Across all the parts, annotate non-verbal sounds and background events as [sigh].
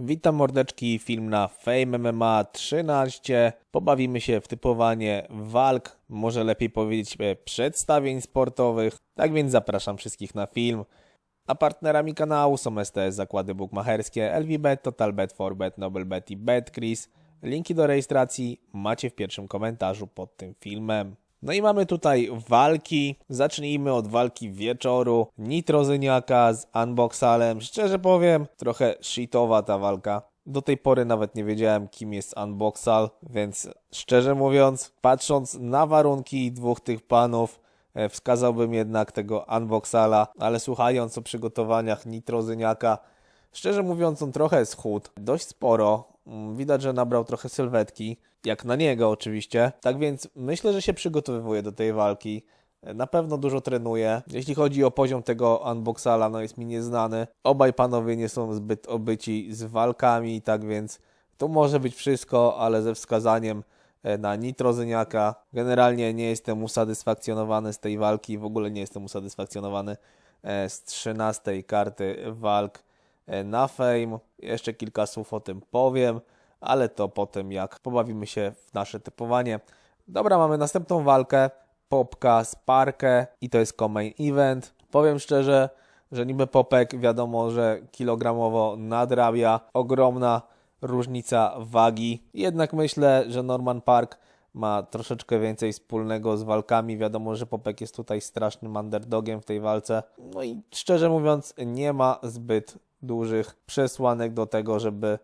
Witam mordeczki, film na Fame MMA 13. Pobawimy się w typowanie walk, może lepiej powiedzieć e, przedstawień sportowych. Tak więc zapraszam wszystkich na film. A partnerami kanału są STS Zakłady Bukmacherskie, LVBet, TotalBet, Forbet, NobleBet i BetCris. Linki do rejestracji macie w pierwszym komentarzu pod tym filmem. No i mamy tutaj walki. Zacznijmy od walki wieczoru. Nitrozyniaka z Unboxalem. Szczerze powiem, trochę shitowa ta walka. Do tej pory nawet nie wiedziałem, kim jest Unboxal, więc szczerze mówiąc, patrząc na warunki dwóch tych panów, e, wskazałbym jednak tego Unboxala, ale słuchając o przygotowaniach Nitrozyniaka, Szczerze mówiąc, on trochę schudł, dość sporo. Widać, że nabrał trochę sylwetki, jak na niego oczywiście. Tak więc myślę, że się przygotowywuje do tej walki. Na pewno dużo trenuje. Jeśli chodzi o poziom tego unboxala, no jest mi nieznany. Obaj panowie nie są zbyt obyci z walkami, tak więc to może być wszystko, ale ze wskazaniem e, na Nitrozyniaka. Generalnie nie jestem usatysfakcjonowany z tej walki, w ogóle nie jestem usatysfakcjonowany e, z 13 karty walk na Fame. Jeszcze kilka słów o tym powiem, ale to potem jak pobawimy się w nasze typowanie. Dobra, mamy następną walkę. Popka z Parkę i to jest co-main event. Powiem szczerze, że niby Popek wiadomo, że kilogramowo nadrabia. Ogromna różnica wagi. Jednak myślę, że Norman Park ma troszeczkę więcej wspólnego z walkami. Wiadomo, że Popek jest tutaj strasznym underdogiem w tej walce. No i szczerze mówiąc, nie ma zbyt dużych przesłanek do tego, żeby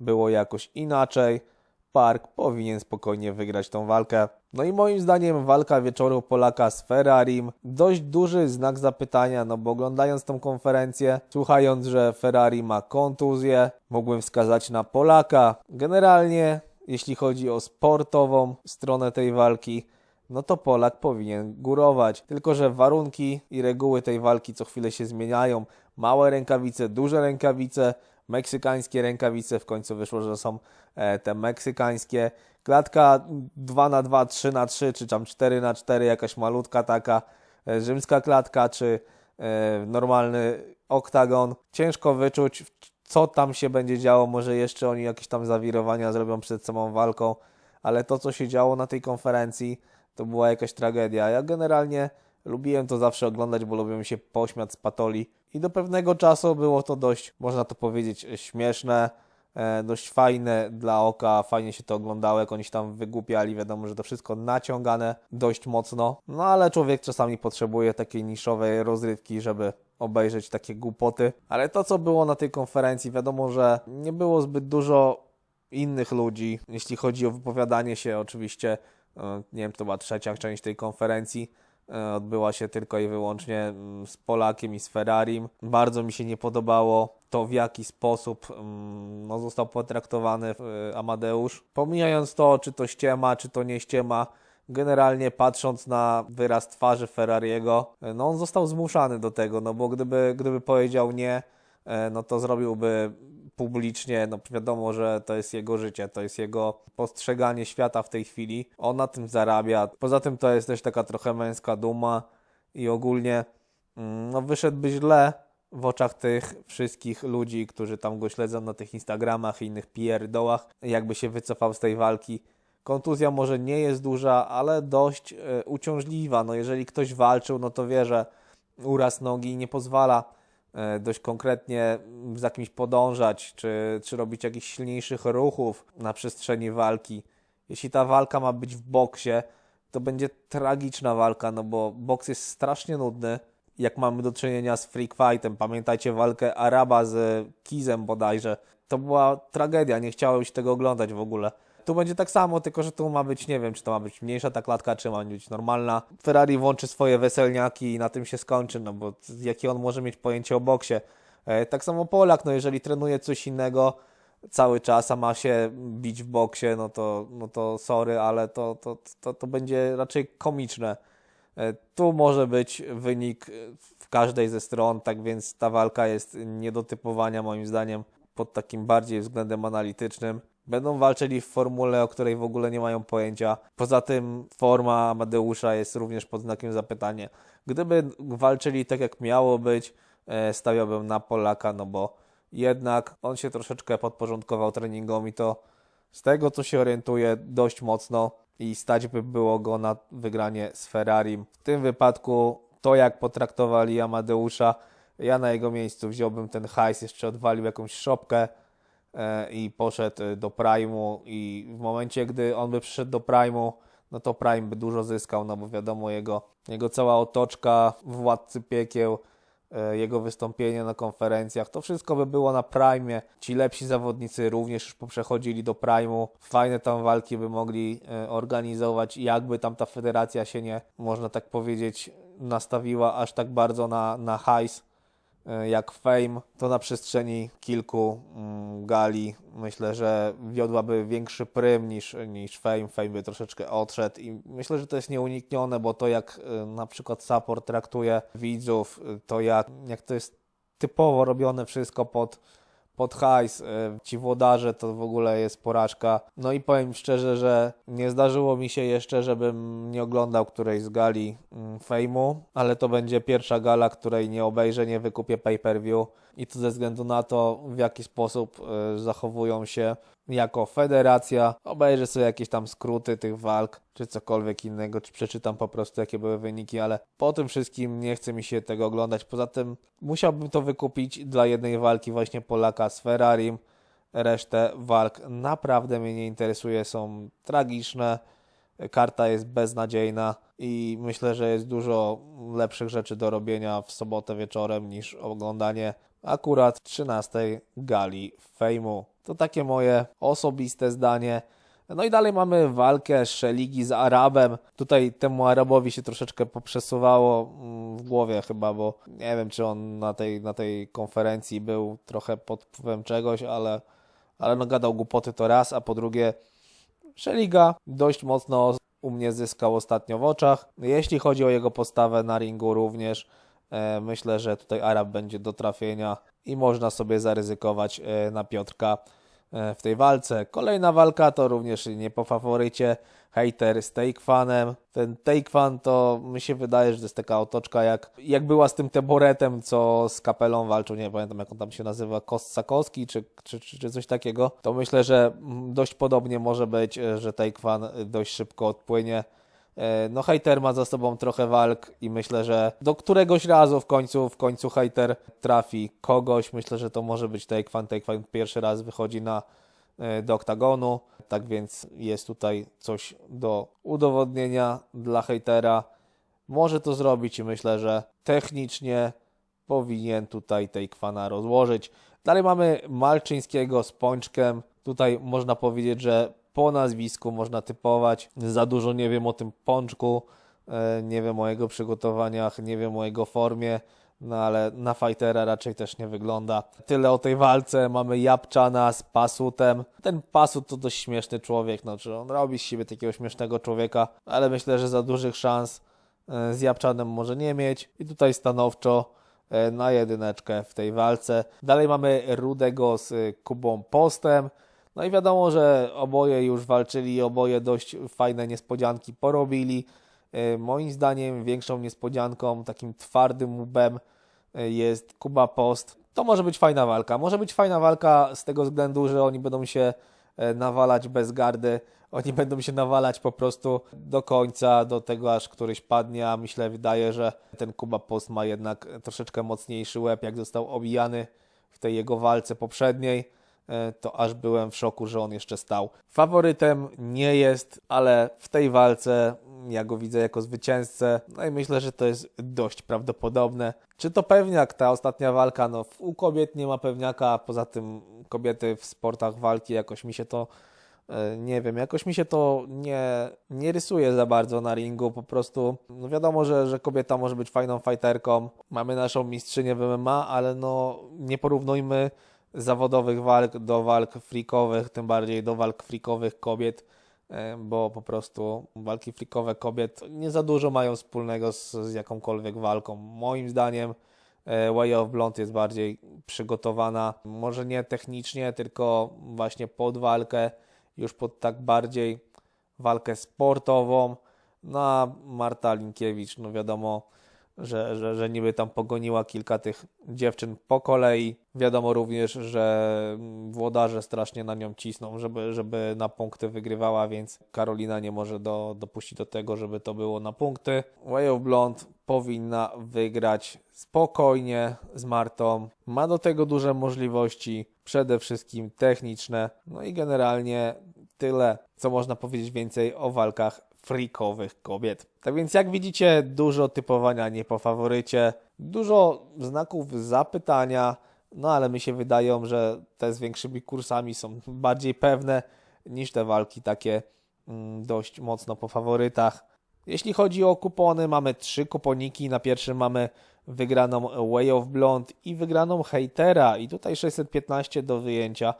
było jakoś inaczej. Park powinien spokojnie wygrać tą walkę. No i moim zdaniem walka wieczoru Polaka z Ferrarim dość duży znak zapytania, no bo oglądając tą konferencję, słuchając, że Ferrari ma kontuzję, mógłbym wskazać na Polaka. Generalnie, jeśli chodzi o sportową stronę tej walki, no to Polak powinien górować. Tylko, że warunki i reguły tej walki co chwilę się zmieniają. Małe rękawice, duże rękawice, meksykańskie rękawice, w końcu wyszło, że są e, te meksykańskie. Klatka 2 na 2 3 na 3 czy tam 4 na 4 jakaś malutka taka e, rzymska klatka, czy e, normalny oktagon. Ciężko wyczuć, co tam się będzie działo. Może jeszcze oni jakieś tam zawirowania zrobią przed samą walką, ale to, co się działo na tej konferencji, to była jakaś tragedia. Ja generalnie lubiłem to zawsze oglądać, bo lubiłem się pośmiać z patoli i do pewnego czasu było to dość, można to powiedzieć, śmieszne, e, dość fajne dla oka, fajnie się to oglądało, jak oni się tam wygłupiali, wiadomo, że to wszystko naciągane dość mocno, no ale człowiek czasami potrzebuje takiej niszowej rozrywki, żeby obejrzeć takie głupoty, ale to, co było na tej konferencji, wiadomo, że nie było zbyt dużo innych ludzi, jeśli chodzi o wypowiadanie się, oczywiście, e, nie wiem, to była trzecia część tej konferencji, e, odbyła się tylko i wyłącznie mm, z Polakiem i z Ferrarim. Bardzo mi się nie podobało to, w jaki sposób mm, no, został potraktowany e, Amadeusz. Pomijając to, czy to ściema, czy to nie ściema, generalnie patrząc na wyraz twarzy Ferrariego, e, no on został zmuszany do tego, no bo gdyby, gdyby powiedział nie, e, no to zrobiłby publicznie, no wiadomo, że to jest jego życie, to jest jego postrzeganie świata w tej chwili. On na tym zarabia. Poza tym to jest też taka trochę męska duma i ogólnie mm, no wyszedłby źle w oczach tych wszystkich ludzi, którzy tam go śledzą na tych Instagramach i innych pierdołach, jakby się wycofał z tej walki. Kontuzja może nie jest duża, ale dość e, uciążliwa. No jeżeli ktoś walczył, no to wie, że uraz nogi nie pozwala e, dość konkretnie za kimś podążać, czy, czy robić jakichś silniejszych ruchów na przestrzeni walki. Jeśli ta walka ma być w boksie, to będzie tragiczna walka, no bo boks jest strasznie nudny. Jak mamy do czynienia z freak fightem, pamiętajcie walkę Araba z Kizem bodajże. To była tragedia, nie chciałem się tego oglądać w ogóle. Tu będzie tak samo, tylko że tu ma być, nie wiem, czy to ma być mniejsza ta klatka, czy ma być normalna. Ferrari włączy swoje weselniaki i na tym się skończy, no bo jakie on może mieć pojęcie o boksie. E, Tak samo Polak, no jeżeli trenuje coś innego cały czas, a ma się bić w boksie, no to, no to sorry, ale to, to, to, to będzie raczej komiczne. E, Tu może być wynik w każdej ze stron, tak więc ta walka jest nie do typowania moim zdaniem pod takim bardziej względem analitycznym. Będą walczyli w formule, o której w ogóle nie mają pojęcia. Poza tym forma Amadeusza jest również pod znakiem zapytania. Gdyby walczyli tak jak miało być, e, stawiałbym na Polaka, no bo jednak on się troszeczkę podporządkował treningom i to z tego co się orientuję dość mocno i stać by było go na wygranie z Ferrari. W tym wypadku to jak potraktowali Amadeusza, ja na jego miejscu wziąłbym ten hajs, jeszcze odwalił jakąś szopkę i poszedł e, do Prime'u i w momencie, gdy on by przyszedł do Prime'u, no to Prime by dużo zyskał, no bo wiadomo, jego, jego cała otoczka, Władcy Piekieł, e, jego wystąpienie na konferencjach, to wszystko by było na Prime. Ci lepsi zawodnicy również już poprzechodzili do Prime'u. Fajne tam walki by mogli e, organizować, jakby tam ta federacja się nie, można tak powiedzieć, nastawiła aż tak bardzo na, na hajs e, jak Fame, to na przestrzeni kilku mm, gali myślę, że wiodłaby większy prym niż, niż Fame. Fame by troszeczkę odszedł i myślę, że to jest nieuniknione, bo to jak y, na przykład support traktuje widzów, y, to jak, jak to jest typowo robione wszystko pod pod hajs, y, ci włodarze to w ogóle jest porażka. No i powiem szczerze, że nie zdarzyło mi się jeszcze, żebym nie oglądał którejś z gali mm, fejmu, ale to będzie pierwsza gala, której nie obejrzę, nie wykupię pay-per-view i to ze względu na to, w jaki sposób y, zachowują się jako federacja. Obejrzę sobie jakieś tam skróty tych walk, czy cokolwiek innego, czy przeczytam po prostu, jakie były wyniki, ale po tym wszystkim nie chce mi się tego oglądać. Poza tym musiałbym to wykupić dla jednej walki właśnie Polaka z Ferrari. Resztę walk naprawdę mnie nie interesuje, są tragiczne. Karta jest beznadziejna i myślę, że jest dużo lepszych rzeczy do robienia w sobotę wieczorem niż oglądanie akurat 13 gali fejmu. To takie moje osobiste zdanie. No i dalej mamy walkę Szeligi z Arabem. Tutaj temu Arabowi się troszeczkę poprzesuwało mm, w głowie chyba, bo nie wiem, czy on na tej, na tej konferencji był trochę pod wpływem czegoś, ale, ale no gadał głupoty to raz, a po drugie Szeliga dość mocno u mnie zyskał ostatnio w oczach. Jeśli chodzi o jego postawę na ringu również, myślę, że tutaj Arab będzie do trafienia i można sobie zaryzykować e, na Piotrka E, w tej walce. Kolejna walka to również nie po faworycie hater z Fanem. Ten Fan to mi się wydaje, że to jest taka otoczka jak, jak była z tym Teboretem, co z kapelą walczył, nie pamiętam jak on tam się nazywa, Kostsakowski czy, czy, czy, czy coś takiego. To myślę, że dość podobnie może być, e, że Fan dość szybko odpłynie E, no hater ma za sobą trochę walk i myślę, że do któregoś razu w końcu, w końcu hater trafi kogoś. Myślę, że to może być Taekwan. Taekwan pierwszy raz wychodzi na, e, do oktagonu, tak więc jest tutaj coś do udowodnienia dla hejtera. Może to zrobić i myślę, że technicznie powinien tutaj Taekwana rozłożyć. Dalej mamy Malczyńskiego z Pączkiem. Tutaj można powiedzieć, że po nazwisku można typować. Za dużo nie wiem o tym pączku, e, nie wiem o jego przygotowaniach, nie wiem o jego formie. No ale na fightera raczej też nie wygląda. Tyle o tej walce. Mamy Japczana z Pasutem. Ten Pasut to dość śmieszny człowiek. Znaczy on robi z siebie takiego śmiesznego człowieka, ale myślę, że za dużych szans e, z Japczanem może nie mieć. I tutaj stanowczo e, na jedyneczkę w tej walce. Dalej mamy Rudego z Kubą Postem. No i wiadomo, że oboje już walczyli oboje dość fajne niespodzianki porobili. E, moim zdaniem większą niespodzianką, takim twardym łbem e, jest Kuba Post. To może być fajna walka. Może być fajna walka z tego względu, że oni będą się e, nawalać bez gardy. Oni będą się nawalać po prostu do końca, do tego aż któryś padnie, a myślę, wydaje, że ten Kuba Post ma jednak troszeczkę mocniejszy łeb, jak został obijany w tej jego walce poprzedniej. E, to aż byłem w szoku, że on jeszcze stał. Faworytem nie jest, ale w tej walce ja go widzę jako zwycięzcę, no i myślę, że to jest dość prawdopodobne. Czy to pewniak, ta ostatnia walka? No, u kobiet nie ma pewniaka, poza tym kobiety w sportach walki jakoś mi się to e, nie wiem, jakoś mi się to nie, nie rysuje za bardzo na ringu, po prostu no wiadomo, że, że kobieta może być fajną fighterką, mamy naszą mistrzynię w MMA, ale no nie porównujmy zawodowych walk do walk frikowych, tym bardziej do walk frikowych kobiet, e, bo po prostu walki frikowe kobiet nie za dużo mają wspólnego z, z jakąkolwiek walką. Moim zdaniem e, Way of Blonde jest bardziej przygotowana, może nie technicznie, tylko właśnie pod walkę, już pod tak bardziej walkę sportową. No a Marta Linkiewicz, no wiadomo, że, że, że niby tam pogoniła kilka tych dziewczyn po kolei. Wiadomo również, że włodarze strasznie na nią cisną, żeby, żeby na punkty wygrywała, więc Karolina nie może do, dopuścić do tego, żeby to było na punkty. Way of Blonde powinna wygrać spokojnie z Martą. Ma do tego duże możliwości, przede wszystkim techniczne. No i generalnie tyle, co można powiedzieć więcej o walkach freakowych kobiet. Tak więc jak widzicie, dużo typowania nie po faworycie, dużo znaków zapytania, no ale mi się wydają, że te z większymi kursami są [laughs] bardziej pewne niż te walki takie mm, dość mocno po faworytach. Jeśli chodzi o kupony, mamy trzy kuponiki. Na pierwszym mamy wygraną Way of Blonde i wygraną Hatera i tutaj 615 do wyjęcia.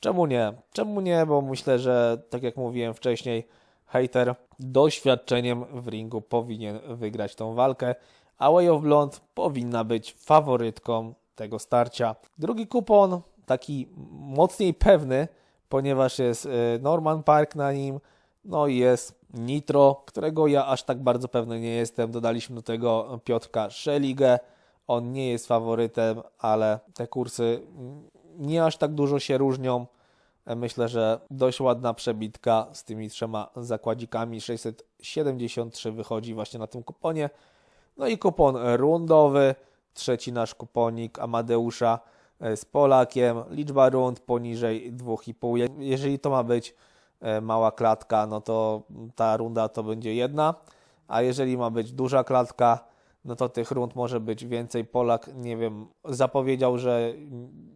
Czemu nie? Czemu nie? Bo myślę, że tak jak mówiłem wcześniej, Hater doświadczeniem w ringu powinien wygrać tą walkę, a Way of Blonde powinna być faworytką tego starcia. Drugi kupon, taki mocniej pewny, ponieważ jest y, Norman Park na nim, no i jest Nitro, którego ja aż tak bardzo pewny nie jestem. Dodaliśmy do tego Piotrka Szeligę. On nie jest faworytem, ale te kursy nie aż tak dużo się różnią. Myślę, że dość ładna przebitka z tymi trzema zakładzikami. 673 wychodzi właśnie na tym kuponie. No i kupon rundowy. Trzeci nasz kuponik Amadeusza e, z Polakiem. Liczba rund poniżej 2,5. Jeżeli to ma być e, mała klatka, no to ta runda to będzie jedna. A jeżeli ma być duża klatka, no to tych rund może być więcej. Polak, nie wiem, zapowiedział, że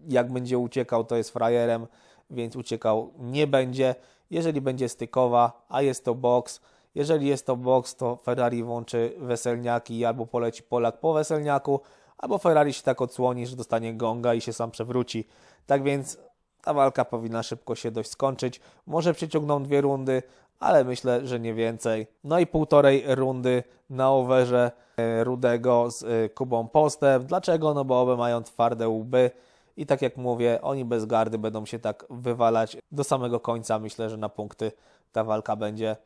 jak będzie uciekał, to jest frajerem więc uciekał nie będzie. Jeżeli będzie stykowa, a jest to box, jeżeli jest to box, to Ferrari włączy weselniaki albo poleci Polak po weselniaku, albo Ferrari się tak odsłoni, że dostanie gonga i się sam przewróci. Tak więc ta walka powinna szybko się dość skończyć. Może przyciągną dwie rundy, ale myślę, że nie więcej. No i półtorej rundy na overze e, Rudego z e, Kubą Postem. Dlaczego? No bo oba mają twarde łby i tak jak mówię, oni bez gardy będą się tak wywalać do samego końca. Myślę, że na punkty ta walka będzie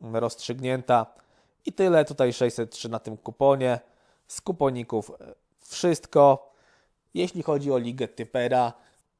rozstrzygnięta. I tyle tutaj 603 na tym kuponie. Z kuponików e, wszystko. Jeśli chodzi o ligę typera,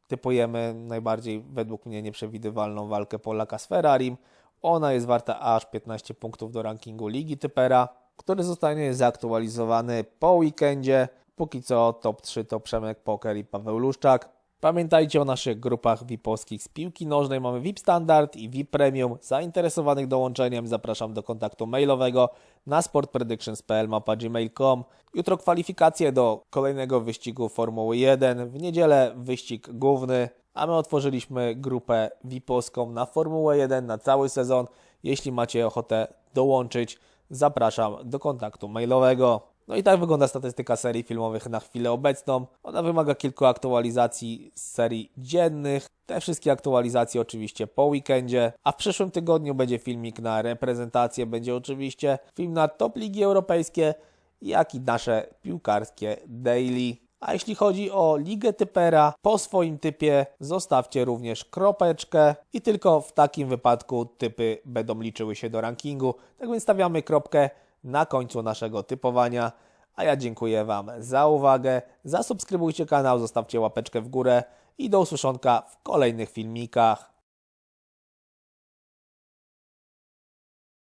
typujemy najbardziej według mnie nieprzewidywalną walkę Polaka z Ferrari. Ona jest warta aż 15 punktów do rankingu ligi typera, który zostanie zaktualizowany po weekendzie. Póki co top 3 to Przemek Poker i Paweł Luszczak. Pamiętajcie o naszych grupach VIP-owskich z piłki nożnej. Mamy VIP Standard i VIP Premium. Zainteresowanych dołączeniem zapraszam do kontaktu mailowego na sportpredictions.pl gmail.com. Jutro kwalifikacje do kolejnego wyścigu Formuły 1. W niedzielę wyścig główny, a my otworzyliśmy grupę VIP-owską na Formułę 1 na cały sezon. Jeśli macie ochotę dołączyć, zapraszam do kontaktu mailowego. No i tak wygląda statystyka serii filmowych na chwilę obecną. Ona wymaga kilku aktualizacji z serii dziennych. Te wszystkie aktualizacje oczywiście po weekendzie, a w przyszłym tygodniu będzie filmik na reprezentację, będzie oczywiście film na top ligi europejskie, jak i nasze piłkarskie daily. A jeśli chodzi o ligę typera, po swoim typie zostawcie również kropeczkę i tylko w takim wypadku typy będą liczyły się do rankingu. Tak więc stawiamy kropkę na końcu naszego typowania. A ja dziękuję Wam za uwagę. Zasubskrybujcie kanał, zostawcie łapeczkę w górę i do usłyszonka w kolejnych filmikach.